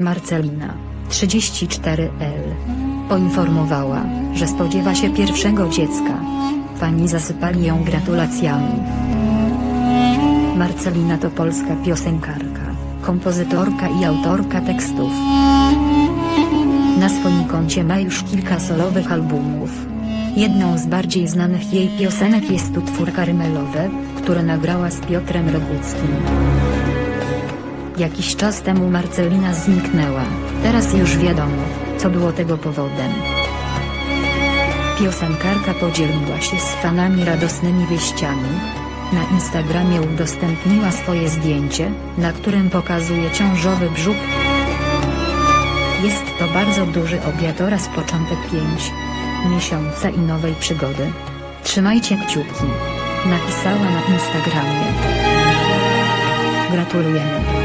Marcelina, 34L. Poinformowała, że spodziewa się pierwszego dziecka. Fani zasypali ją gratulacjami. Marcelina to polska piosenkarka, kompozytorka i autorka tekstów. Na swoim koncie ma już kilka solowych albumów. Jedną z bardziej znanych jej piosenek jest utwór Karymelowe, który nagrała z Piotrem Roguckim. Jakiś czas temu Marcelina zniknęła, teraz już wiadomo, co było tego powodem. Piosenkarka podzieliła się z fanami radosnymi wieściami. Na Instagramie udostępniła swoje zdjęcie, na którym pokazuje ciążowy brzuch. Jest to bardzo duży obiad oraz początek 5 miesiąca i nowej przygody. Trzymajcie kciuki. Napisała na Instagramie. Gratulujemy.